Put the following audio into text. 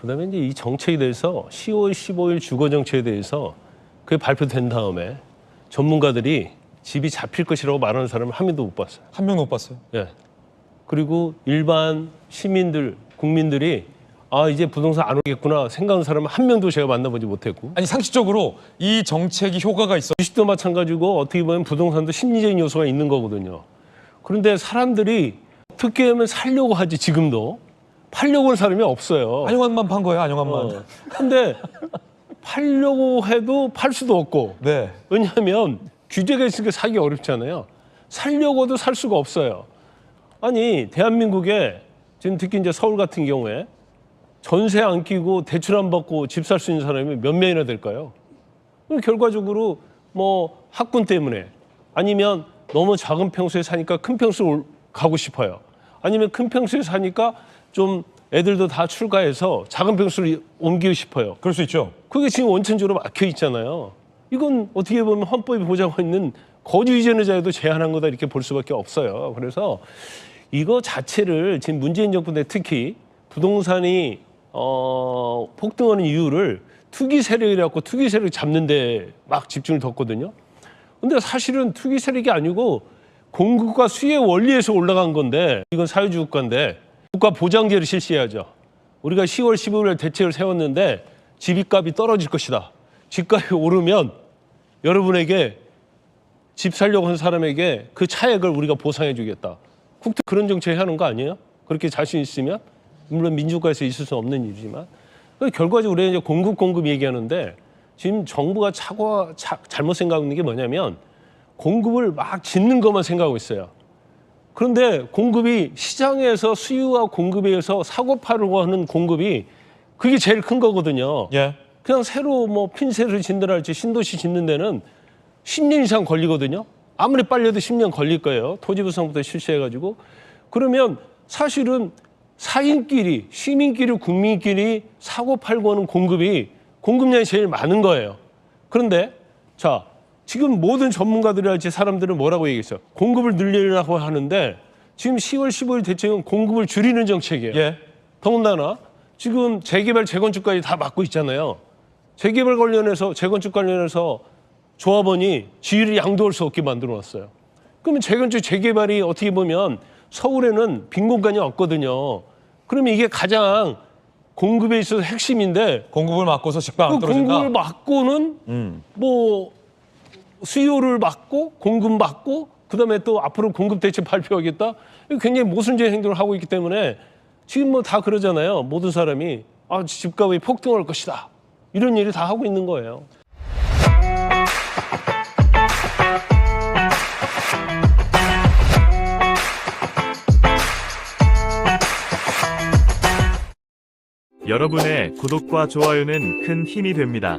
그다음에 이제 이 정책에 대해서 10월 15일 주거 정책에 대해서 그게 발표된 다음에 전문가들이 집이 잡힐 것이라고 말하는 사람을 한 명도 못 봤어요. 한 명도 못 봤어요. 예. 그리고 일반 시민들, 국민들이 아 이제 부동산 안 오겠구나 생각하는 사람은 한 명도 제가 만나보지 못했고 아니 상식적으로 이 정책이 효과가 있어. 주식도 마찬가지고 어떻게 보면 부동산도 심리적인 요소가 있는 거거든요. 그런데 사람들이 어떻게 하면 살려고 하지 지금도 팔려고 하는 사람이 없어요. 안영환만 판 거예요. 안영환만. 어. 근데 팔려고 해도 팔 수도 없고 네. 왜냐하면 규제가 있으니까 사기 어렵잖아요. 살려고도 살 수가 없어요. 아니 대한민국에 지금 특히 이제 서울 같은 경우에 전세 안 끼고 대출 안 받고 집 살 수 있는 사람이 몇 명이나 될까요? 결과적으로 뭐 학군 때문에 아니면 너무 작은 평수에 사니까 큰 평수로 올- 가고 싶어요. 아니면 큰 평수에 사니까 좀 애들도 다 출가해서 작은 평수로 옮기고 싶어요. 그럴 수 있죠. 그게 지금 원천적으로 막혀 있잖아요. 이건 어떻게 보면 헌법이 보장하고 있는 거주 이전의 자유도 제한한 거다 이렇게 볼 수밖에 없어요. 그래서 이거 자체를 지금 문재인 정부 내 특히 부동산이 어, 폭등하는 이유를 투기 세력이라고 투기 세력 잡는데 막 집중을 뒀거든요. 근데 사실은 투기 세력이 아니고 공급과 수요의 원리에서 올라간 건데 이건 사회주의 국가인데 국가 보장제를 실시해야죠. 우리가 10월 15일 대책을 세웠는데 집값이 떨어질 것이다. 집값이 오르면 여러분에게 집 살려고 하는 사람에게 그 차액을 우리가 보상해 주겠다. 국토 그런 정책 하는 거 아니에요? 그렇게 자신 있으면 물론 민주국가에서 있을 수 없는 일이지만 그 결과적으로 우리가 이제 공급 공급 얘기하는데 지금 정부가 차고 차, 잘못 생각하는 게 뭐냐면 공급을 막 짓는 것만 생각하고 있어요. 그런데 공급이 시장에서 수요와 공급에 의해서 사고 파려고 하는 공급이 그게 제일 큰 거거든요. 예. 그냥 새로 뭐 핀셋을 짓는랄지 신도시 짓는 데는 10년 이상 걸리거든요. 아무리 빨려도 10년 걸릴 거예요. 토지부상부터 실시해가지고 그러면 사실은 사인끼리 시민끼리 국민끼리 사고 팔고 하는 공급이 공급량이 제일 많은 거예요. 그런데 자 지금 모든 전문가들이랄지 사람들은 뭐라고 얘기했어요? 공급을 늘리려고 하는데 지금 10월 15일 대책은 공급을 줄이는 정책이에요. 예. 더군다나 지금 재개발 재건축까지 다 막고 있잖아요. 재개발 관련해서 재건축 관련해서 조합원이 지위를 양도할 수 없게 만들어 놨어요. 그러면 재건축 재개발이 어떻게 보면 서울에는 빈 공간이 없거든요. 그러면 이게 가장 공급에 있어서 핵심인데 공급을 막고서 집값 그안 떨어진다. 공급을 막고는 음. 뭐 수요를 막고 공급 막고 그다음에 또 앞으로 공급 대책 발표하겠다. 굉장히 모순적인 행동을 하고 있기 때문에 지금 뭐 다 그러잖아요. 모든 사람이 아 집값이 폭등할 것이다. 이런 일을 다 하고 있는 거예요. 여러분의 구독과 좋아요는 큰 힘이 됩니다.